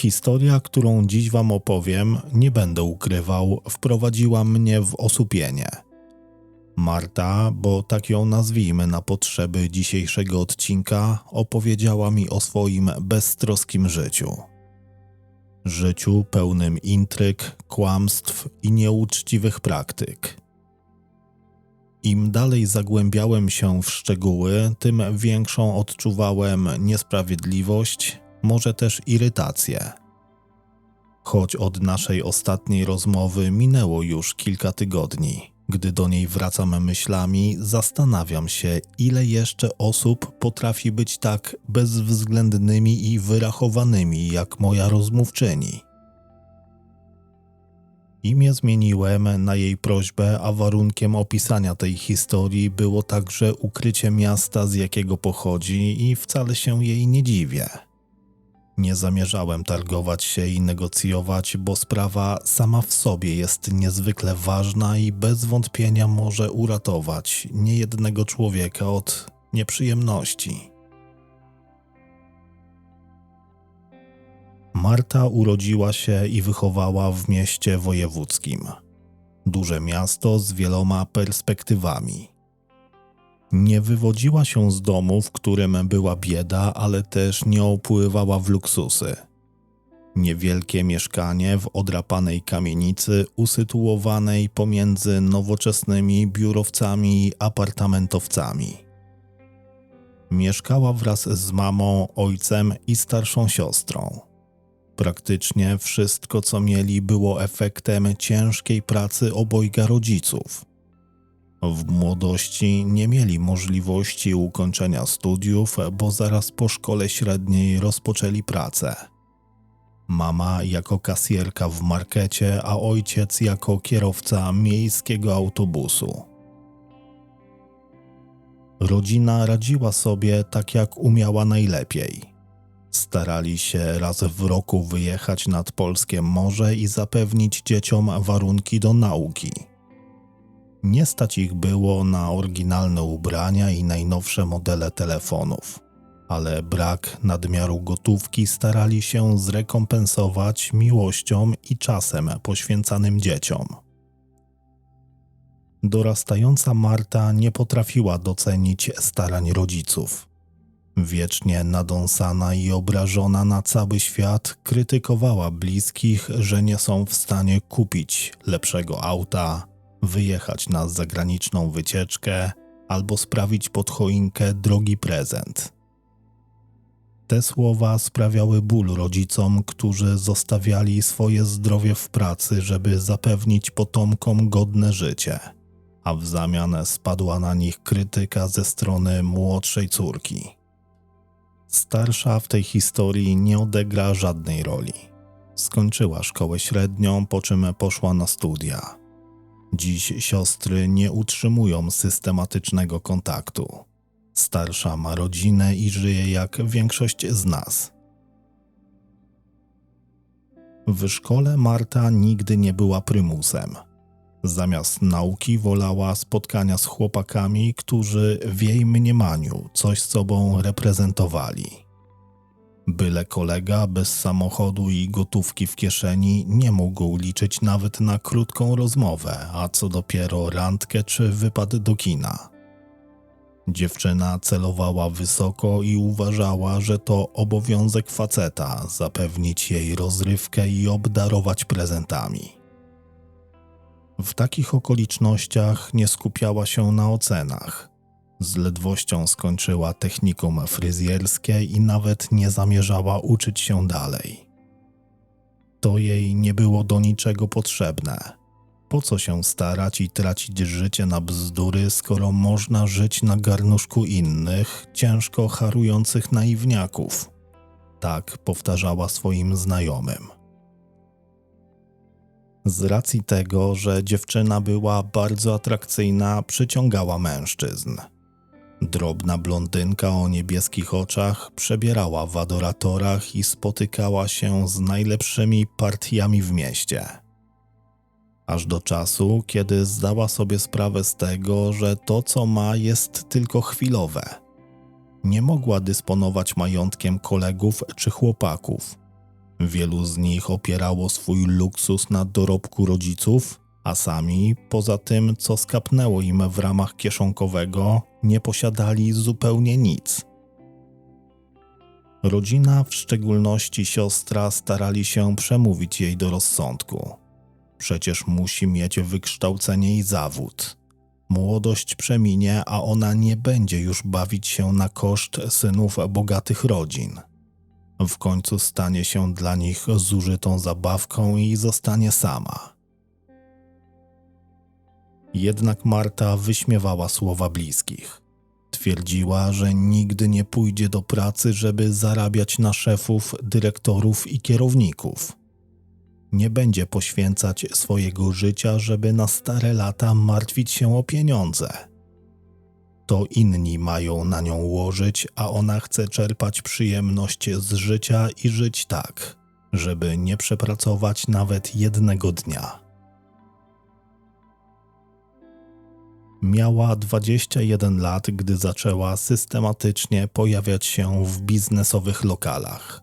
Historia, którą dziś Wam opowiem, nie będę ukrywał, wprowadziła mnie w osłupienie. Marta, bo tak ją nazwijmy na potrzeby dzisiejszego odcinka, opowiedziała mi o swoim beztroskim życiu. Życiu pełnym intryg, kłamstw i nieuczciwych praktyk. Im dalej zagłębiałem się w szczegóły, tym większą odczuwałem niesprawiedliwość, może też irytację. Choć od naszej ostatniej rozmowy minęło już kilka tygodni, gdy do niej wracam myślami, zastanawiam się, ile jeszcze osób potrafi być tak bezwzględnymi i wyrachowanymi jak moja rozmówczyni. Imię zmieniłem na jej prośbę, a warunkiem opisania tej historii było także ukrycie miasta, z jakiego pochodzi, i wcale się jej nie dziwię. Nie zamierzałem targować się i negocjować, bo sprawa sama w sobie jest niezwykle ważna i bez wątpienia może uratować niejednego człowieka od nieprzyjemności. Marta urodziła się i wychowała w mieście wojewódzkim. Duże miasto z wieloma perspektywami. Nie wywodziła się z domu, w którym była bieda, ale też nie opływała w luksusy. Niewielkie mieszkanie w odrapanej kamienicy, usytuowanej pomiędzy nowoczesnymi biurowcami i apartamentowcami. Mieszkała wraz z mamą, ojcem i starszą siostrą. Praktycznie wszystko, co mieli, było efektem ciężkiej pracy obojga rodziców. W młodości nie mieli możliwości ukończenia studiów, bo zaraz po szkole średniej rozpoczęli pracę. Mama jako kasjerka w markecie, a ojciec jako kierowca miejskiego autobusu. Rodzina radziła sobie tak jak umiała najlepiej. Starali się raz w roku wyjechać nad polskie morze i zapewnić dzieciom warunki do nauki. Nie stać ich było na oryginalne ubrania i najnowsze modele telefonów, ale brak nadmiaru gotówki starali się zrekompensować miłością i czasem poświęcanym dzieciom. Dorastająca Marta nie potrafiła docenić starań rodziców. Wiecznie nadąsana i obrażona na cały świat, krytykowała bliskich, że nie są w stanie kupić lepszego auta, wyjechać na zagraniczną wycieczkę albo sprawić pod choinkę drogi prezent. Te słowa sprawiały ból rodzicom, którzy zostawiali swoje zdrowie w pracy, żeby zapewnić potomkom godne życie, a w zamian spadła na nich krytyka ze strony młodszej córki. Starsza w tej historii nie odegra żadnej roli. Skończyła szkołę średnią, po czym poszła na studia. Dziś siostry nie utrzymują systematycznego kontaktu. Starsza ma rodzinę i żyje jak większość z nas. W szkole Marta nigdy nie była prymusem. Zamiast nauki wolała spotkania z chłopakami, którzy w jej mniemaniu coś sobą reprezentowali. Byle kolega bez samochodu i gotówki w kieszeni nie mógł liczyć nawet na krótką rozmowę, a co dopiero randkę czy wypad do kina. Dziewczyna celowała wysoko i uważała, że to obowiązek faceta zapewnić jej rozrywkę i obdarować prezentami. W takich okolicznościach nie skupiała się na ocenach. Z ledwością skończyła technikum fryzjerskie i nawet nie zamierzała uczyć się dalej. To jej nie było do niczego potrzebne. Po co się starać i tracić życie na bzdury, skoro można żyć na garnuszku innych, ciężko harujących naiwniaków? Tak powtarzała swoim znajomym. Z racji tego, że dziewczyna była bardzo atrakcyjna, przyciągała mężczyzn. Drobna blondynka o niebieskich oczach przebierała w adoratorach i spotykała się z najlepszymi partiami w mieście. Aż do czasu, kiedy zdała sobie sprawę z tego, że to, co ma, jest tylko chwilowe. Nie mogła dysponować majątkiem kolegów czy chłopaków Wielu z nich opierało swój luksus na dorobku rodziców, a sami, poza tym, co skapnęło im w ramach kieszonkowego, nie posiadali zupełnie nic. Rodzina, w szczególności siostra, starali się przemówić jej do rozsądku. Przecież musi mieć wykształcenie i zawód. Młodość przeminie, a ona nie będzie już bawić się na koszt synów bogatych rodzin. W końcu stanie się dla nich zużytą zabawką i zostanie sama. Jednak Marta wyśmiewała słowa bliskich. Twierdziła, że nigdy nie pójdzie do pracy, żeby zarabiać na szefów, dyrektorów i kierowników. Nie będzie poświęcać swojego życia, żeby na stare lata martwić się o pieniądze. To inni mają na nią łożyć, a ona chce czerpać przyjemność z życia i żyć tak, żeby nie przepracować nawet jednego dnia. Miała 21 lat, gdy zaczęła systematycznie pojawiać się w biznesowych lokalach.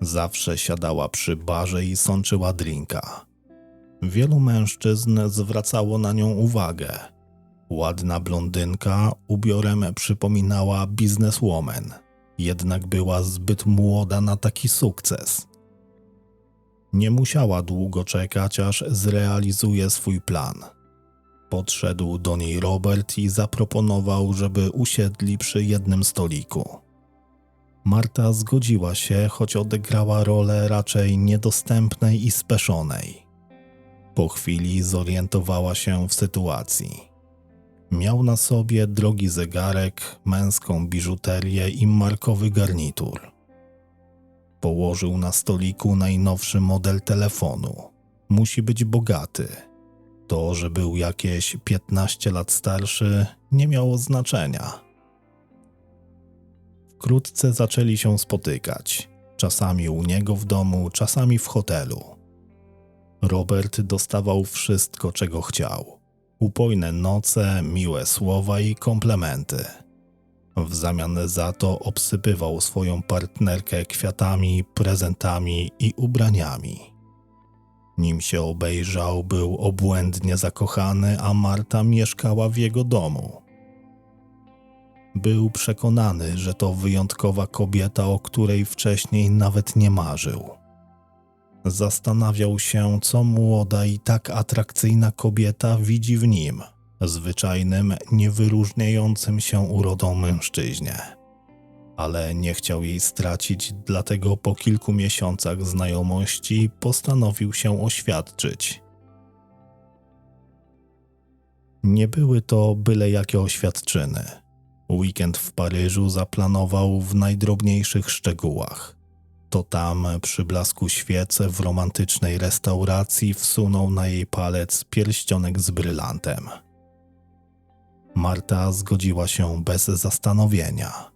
Zawsze siadała przy barze i sączyła drinka. Wielu mężczyzn zwracało na nią uwagę. Ładna blondynka ubiorem przypominała bizneswoman, jednak była zbyt młoda na taki sukces. Nie musiała długo czekać, aż zrealizuje swój plan – Podszedł do niej Robert i zaproponował, żeby usiedli przy jednym stoliku. Marta zgodziła się, choć odegrała rolę raczej niedostępnej i speszonej. Po chwili zorientowała się w sytuacji. Miał na sobie drogi zegarek, męską biżuterię i markowy garnitur. Położył na stoliku najnowszy model telefonu. Musi być bogaty to, że był jakieś 15 lat starszy, nie miało znaczenia. Wkrótce zaczęli się spotykać, czasami u niego w domu, czasami w hotelu. Robert dostawał wszystko, czego chciał: upojne noce, miłe słowa i komplementy. W zamian za to obsypywał swoją partnerkę kwiatami, prezentami i ubraniami. Nim się obejrzał, był obłędnie zakochany, a Marta mieszkała w jego domu. Był przekonany, że to wyjątkowa kobieta, o której wcześniej nawet nie marzył. Zastanawiał się, co młoda i tak atrakcyjna kobieta widzi w nim, zwyczajnym, niewyróżniającym się urodą mężczyźnie ale nie chciał jej stracić, dlatego po kilku miesiącach znajomości postanowił się oświadczyć. Nie były to byle jakie oświadczyny. Weekend w Paryżu zaplanował w najdrobniejszych szczegółach. To tam, przy blasku świece w romantycznej restauracji, wsunął na jej palec pierścionek z brylantem. Marta zgodziła się bez zastanowienia.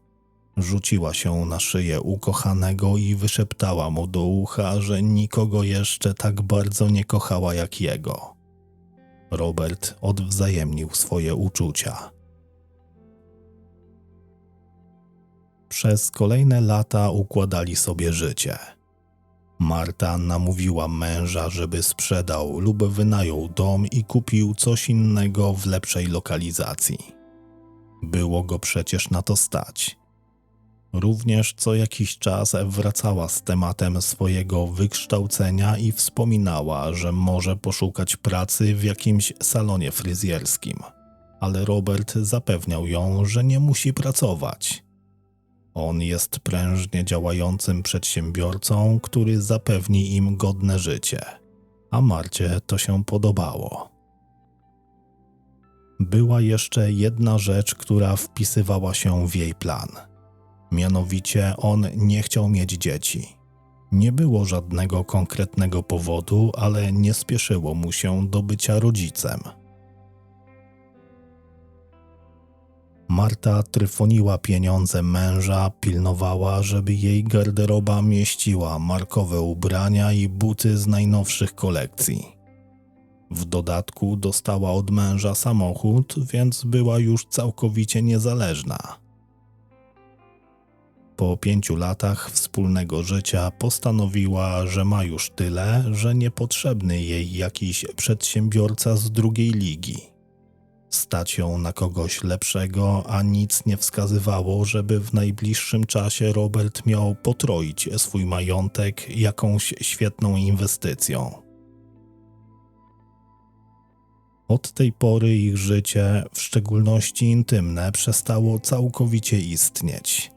Rzuciła się na szyję ukochanego i wyszeptała mu do ucha, że nikogo jeszcze tak bardzo nie kochała jak jego. Robert odwzajemnił swoje uczucia. Przez kolejne lata układali sobie życie. Marta namówiła męża, żeby sprzedał lub wynajął dom i kupił coś innego w lepszej lokalizacji. Było go przecież na to stać Również co jakiś czas wracała z tematem swojego wykształcenia i wspominała, że może poszukać pracy w jakimś salonie fryzjerskim. Ale Robert zapewniał ją, że nie musi pracować. On jest prężnie działającym przedsiębiorcą, który zapewni im godne życie. A Marcie to się podobało. Była jeszcze jedna rzecz, która wpisywała się w jej plan – Mianowicie on nie chciał mieć dzieci. Nie było żadnego konkretnego powodu, ale nie spieszyło mu się do bycia rodzicem. Marta tryfoniła pieniądze męża, pilnowała, żeby jej garderoba mieściła markowe ubrania i buty z najnowszych kolekcji. W dodatku dostała od męża samochód, więc była już całkowicie niezależna. Po pięciu latach wspólnego życia postanowiła, że ma już tyle, że niepotrzebny jej jakiś przedsiębiorca z drugiej ligi. Stać ją na kogoś lepszego, a nic nie wskazywało, żeby w najbliższym czasie Robert miał potroić swój majątek jakąś świetną inwestycją. Od tej pory ich życie, w szczególności intymne, przestało całkowicie istnieć.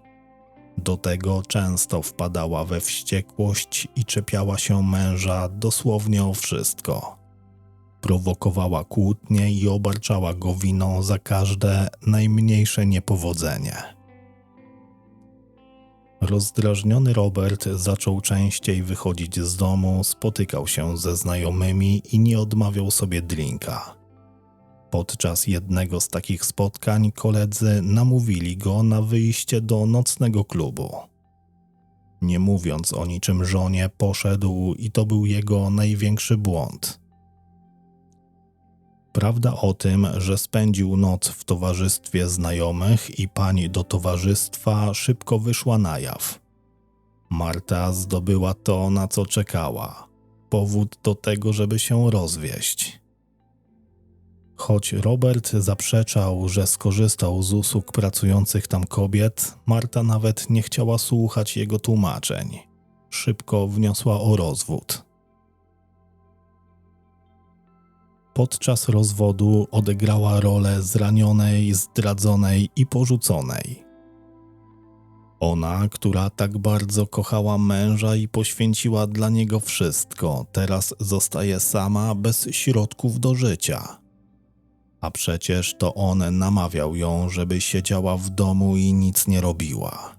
Do tego często wpadała we wściekłość i czepiała się męża dosłownie o wszystko. Prowokowała kłótnie i obarczała go winą za każde najmniejsze niepowodzenie. Rozdrażniony Robert zaczął częściej wychodzić z domu, spotykał się ze znajomymi i nie odmawiał sobie drinka. Podczas jednego z takich spotkań koledzy namówili go na wyjście do nocnego klubu. Nie mówiąc o niczym żonie, poszedł i to był jego największy błąd. Prawda o tym, że spędził noc w towarzystwie znajomych i pani do towarzystwa szybko wyszła na jaw. Marta zdobyła to, na co czekała. Powód do tego, żeby się rozwieść. Choć Robert zaprzeczał, że skorzystał z usług pracujących tam kobiet, Marta nawet nie chciała słuchać jego tłumaczeń. Szybko wniosła o rozwód. Podczas rozwodu odegrała rolę zranionej, zdradzonej i porzuconej. Ona, która tak bardzo kochała męża i poświęciła dla niego wszystko, teraz zostaje sama bez środków do życia. A przecież to on namawiał ją, żeby siedziała w domu i nic nie robiła.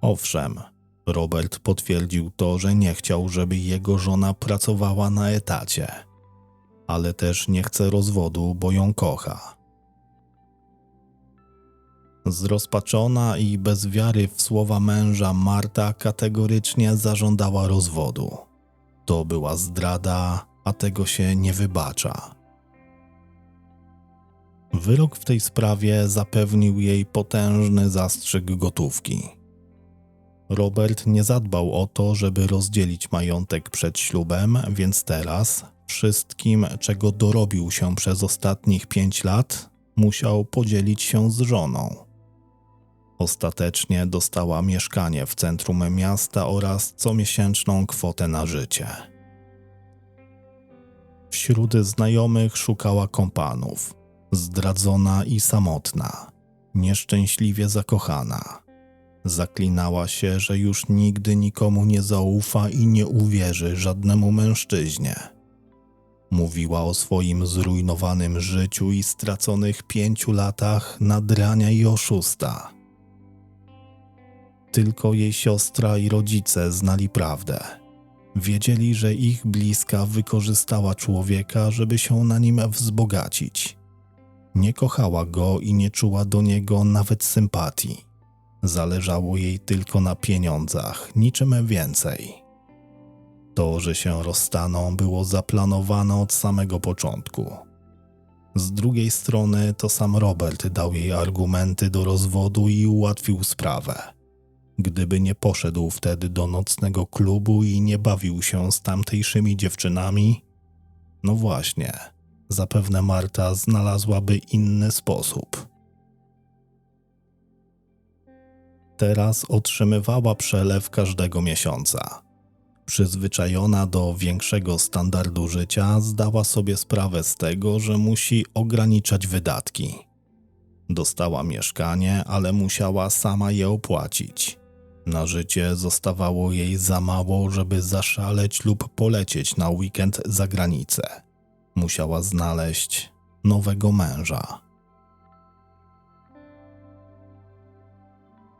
Owszem, Robert potwierdził to, że nie chciał, żeby jego żona pracowała na etacie, ale też nie chce rozwodu, bo ją kocha. Zrozpaczona i bez wiary w słowa męża, Marta kategorycznie zażądała rozwodu. To była zdrada, a tego się nie wybacza. Wyrok w tej sprawie zapewnił jej potężny zastrzyk gotówki. Robert nie zadbał o to, żeby rozdzielić majątek przed ślubem, więc teraz wszystkim, czego dorobił się przez ostatnich pięć lat, musiał podzielić się z żoną. Ostatecznie dostała mieszkanie w centrum miasta oraz comiesięczną kwotę na życie. Wśród znajomych szukała kompanów zdradzona i samotna, nieszczęśliwie zakochana. Zaklinała się, że już nigdy nikomu nie zaufa i nie uwierzy żadnemu mężczyźnie. Mówiła o swoim zrujnowanym życiu i straconych pięciu latach nadrania i oszusta. Tylko jej siostra i rodzice znali prawdę. Wiedzieli, że ich bliska wykorzystała człowieka, żeby się na nim wzbogacić nie kochała go i nie czuła do niego nawet sympatii. Zależało jej tylko na pieniądzach, niczym więcej. To, że się rozstaną, było zaplanowane od samego początku. Z drugiej strony, to sam Robert dał jej argumenty do rozwodu i ułatwił sprawę. Gdyby nie poszedł wtedy do nocnego klubu i nie bawił się z tamtejszymi dziewczynami, no właśnie, zapewne Marta znalazłaby inny sposób. Teraz otrzymywała przelew każdego miesiąca. Przyzwyczajona do większego standardu życia, zdała sobie sprawę z tego, że musi ograniczać wydatki. Dostała mieszkanie, ale musiała sama je opłacić. Na życie zostawało jej za mało, żeby zaszaleć lub polecieć na weekend za granicę musiała znaleźć nowego męża.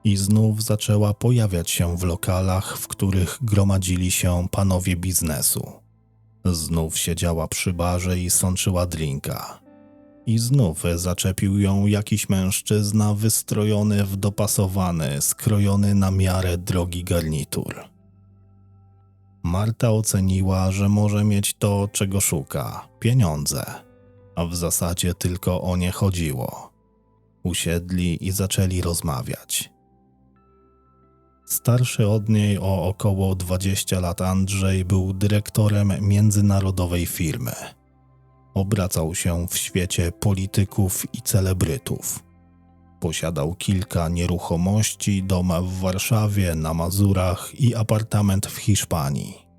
I znów zaczęła pojawiać się w lokalach, w których gromadzili się panowie biznesu. Znów siedziała przy barze i sączyła drinka. I znów zaczepił ją jakiś mężczyzna wystrojony w dopasowany, skrojony na miarę drogi garnitur. Marta oceniła, że może mieć to, czego szuka pieniądze, a w zasadzie tylko o nie chodziło. Usiedli i zaczęli rozmawiać. Starszy od niej o około 20 lat Andrzej był dyrektorem międzynarodowej firmy. Obracał się w świecie polityków i celebrytów. Posiadał kilka nieruchomości, dom w Warszawie, na Mazurach i apartament w Hiszpanii.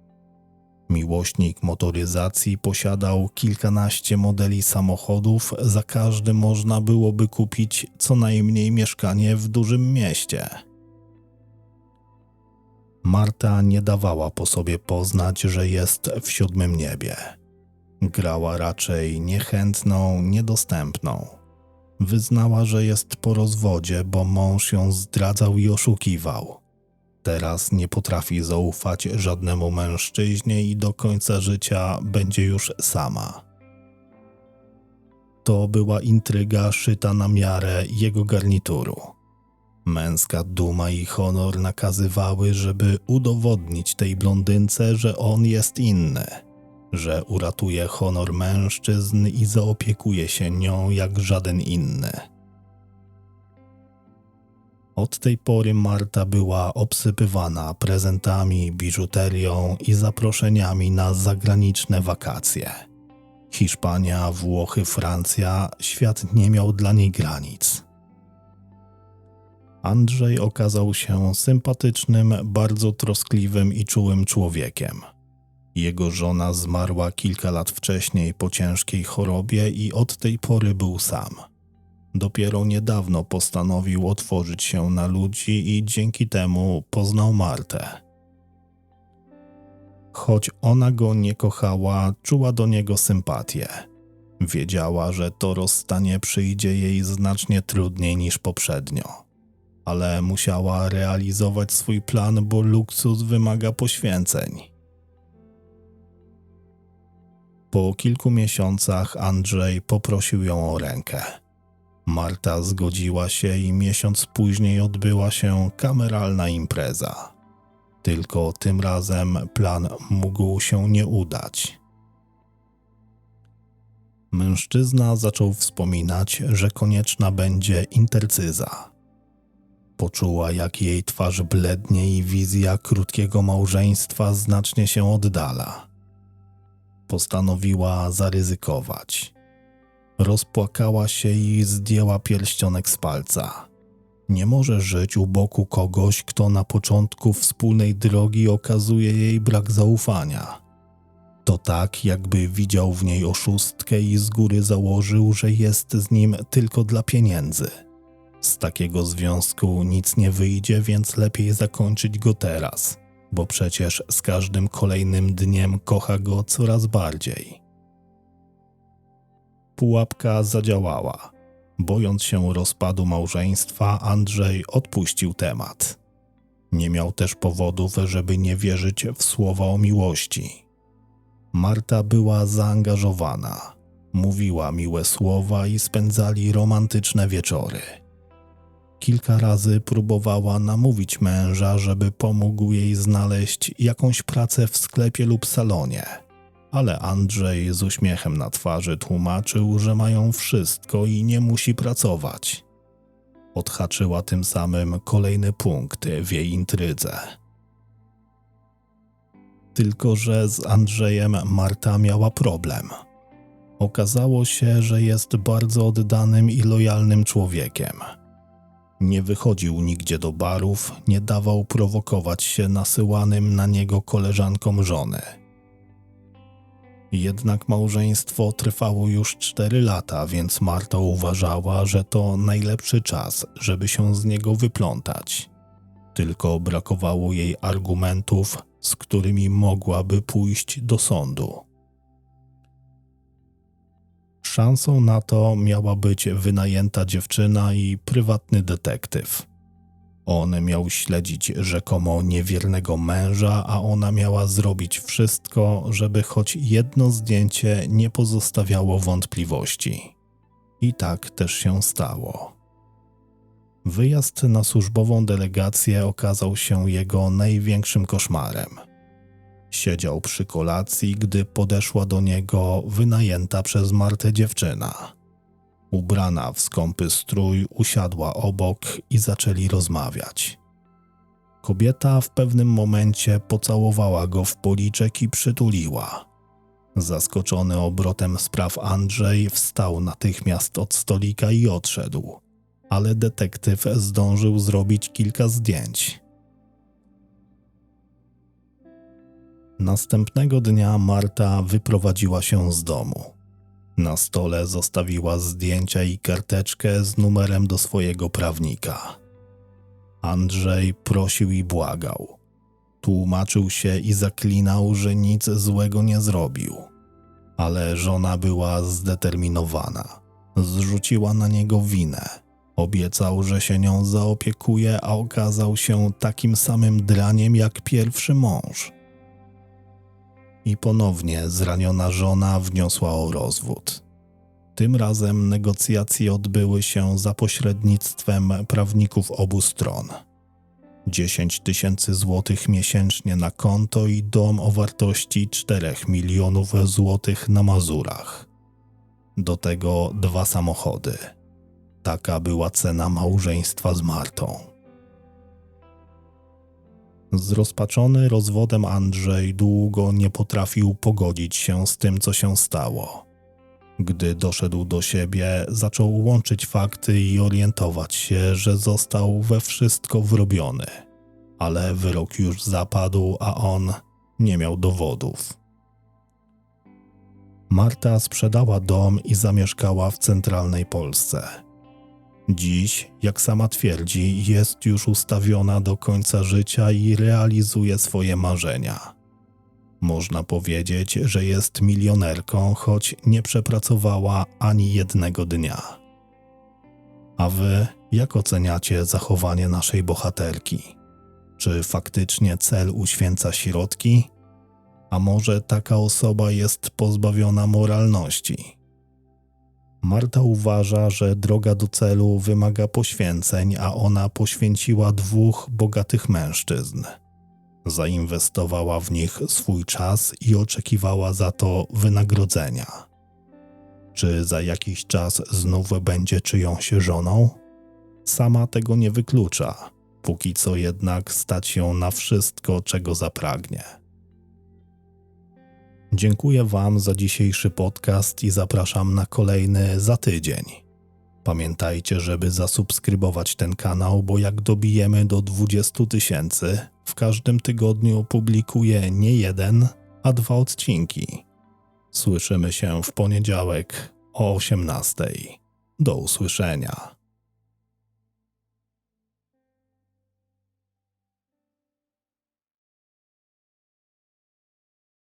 Miłośnik motoryzacji posiadał kilkanaście modeli samochodów, za każdy można byłoby kupić co najmniej mieszkanie w dużym mieście. Marta nie dawała po sobie poznać, że jest w siódmym niebie. Grała raczej niechętną, niedostępną. Wyznała, że jest po rozwodzie, bo mąż ją zdradzał i oszukiwał. Teraz nie potrafi zaufać żadnemu mężczyźnie i do końca życia będzie już sama. To była intryga szyta na miarę jego garnituru. Męska duma i honor nakazywały, żeby udowodnić tej blondynce, że on jest inny, że uratuje honor mężczyzn i zaopiekuje się nią jak żaden inny. Od tej pory Marta była obsypywana prezentami, biżuterią i zaproszeniami na zagraniczne wakacje. Hiszpania, Włochy, Francja, świat nie miał dla niej granic. Andrzej okazał się sympatycznym, bardzo troskliwym i czułym człowiekiem. Jego żona zmarła kilka lat wcześniej po ciężkiej chorobie i od tej pory był sam. Dopiero niedawno postanowił otworzyć się na ludzi i dzięki temu poznał Martę. Choć ona go nie kochała, czuła do niego sympatię. Wiedziała, że to rozstanie przyjdzie jej znacznie trudniej niż poprzednio ale musiała realizować swój plan, bo luksus wymaga poświęceń. Po kilku miesiącach Andrzej poprosił ją o rękę. Marta zgodziła się i miesiąc później odbyła się kameralna impreza. Tylko tym razem plan mógł się nie udać. Mężczyzna zaczął wspominać, że konieczna będzie intercyza. Poczuła, jak jej twarz blednie i wizja krótkiego małżeństwa znacznie się oddala. Postanowiła zaryzykować. Rozpłakała się i zdjęła pierścionek z palca. Nie może żyć u boku kogoś, kto na początku wspólnej drogi okazuje jej brak zaufania. To tak, jakby widział w niej oszustkę i z góry założył, że jest z nim tylko dla pieniędzy. Z takiego związku nic nie wyjdzie, więc lepiej zakończyć go teraz, bo przecież z każdym kolejnym dniem kocha go coraz bardziej. Pułapka zadziałała. Bojąc się rozpadu małżeństwa, Andrzej odpuścił temat. Nie miał też powodów, żeby nie wierzyć w słowa o miłości. Marta była zaangażowana. Mówiła miłe słowa i spędzali romantyczne wieczory. Kilka razy próbowała namówić męża, żeby pomógł jej znaleźć jakąś pracę w sklepie lub salonie. Ale Andrzej z uśmiechem na twarzy tłumaczył, że mają wszystko i nie musi pracować. Odhaczyła tym samym kolejny punkt w jej intrydze. Tylko, że z Andrzejem Marta miała problem. Okazało się, że jest bardzo oddanym i lojalnym człowiekiem – nie wychodził nigdzie do barów, nie dawał prowokować się nasyłanym na niego koleżankom żony. Jednak małżeństwo trwało już cztery lata, więc Marta uważała, że to najlepszy czas, żeby się z niego wyplątać. Tylko brakowało jej argumentów, z którymi mogłaby pójść do sądu. Szansą na to miała być wynajęta dziewczyna i prywatny detektyw. On miał śledzić rzekomo niewiernego męża, a ona miała zrobić wszystko, żeby choć jedno zdjęcie nie pozostawiało wątpliwości. I tak też się stało. Wyjazd na służbową delegację okazał się jego największym koszmarem – Siedział przy kolacji, gdy podeszła do niego wynajęta przez Martę dziewczyna. Ubrana w skąpy strój, usiadła obok i zaczęli rozmawiać. Kobieta w pewnym momencie pocałowała go w policzek i przytuliła. Zaskoczony obrotem spraw Andrzej wstał natychmiast od stolika i odszedł, ale detektyw zdążył zrobić kilka zdjęć. Następnego dnia Marta wyprowadziła się z domu. Na stole zostawiła zdjęcia i karteczkę z numerem do swojego prawnika. Andrzej prosił i błagał. Tłumaczył się i zaklinał, że nic złego nie zrobił. Ale żona była zdeterminowana. Zrzuciła na niego winę. Obiecał, że się nią zaopiekuje, a okazał się takim samym draniem jak pierwszy mąż. I ponownie zraniona żona wniosła o rozwód. Tym razem negocjacje odbyły się za pośrednictwem prawników obu stron. 10 tysięcy złotych miesięcznie na konto i dom o wartości 4 milionów złotych na Mazurach. Do tego dwa samochody. Taka była cena małżeństwa z Martą. Zrozpaczony rozwodem Andrzej długo nie potrafił pogodzić się z tym, co się stało. Gdy doszedł do siebie, zaczął łączyć fakty i orientować się, że został we wszystko wrobiony. Ale wyrok już zapadł, a on nie miał dowodów. Marta sprzedała dom i zamieszkała w centralnej Polsce. Dziś, jak sama twierdzi, jest już ustawiona do końca życia i realizuje swoje marzenia. Można powiedzieć, że jest milionerką, choć nie przepracowała ani jednego dnia. A wy jak oceniacie zachowanie naszej bohaterki? Czy faktycznie cel uświęca środki? A może taka osoba jest pozbawiona moralności? Marta uważa, że droga do celu wymaga poświęceń, a ona poświęciła dwóch bogatych mężczyzn. Zainwestowała w nich swój czas i oczekiwała za to wynagrodzenia. Czy za jakiś czas znów będzie czyjąś żoną? Sama tego nie wyklucza, póki co jednak stać się na wszystko, czego zapragnie. Dziękuję Wam za dzisiejszy podcast i zapraszam na kolejny za tydzień. Pamiętajcie, żeby zasubskrybować ten kanał, bo jak dobijemy do 20 tysięcy, w każdym tygodniu publikuję nie jeden, a dwa odcinki. Słyszymy się w poniedziałek o 18. Do usłyszenia.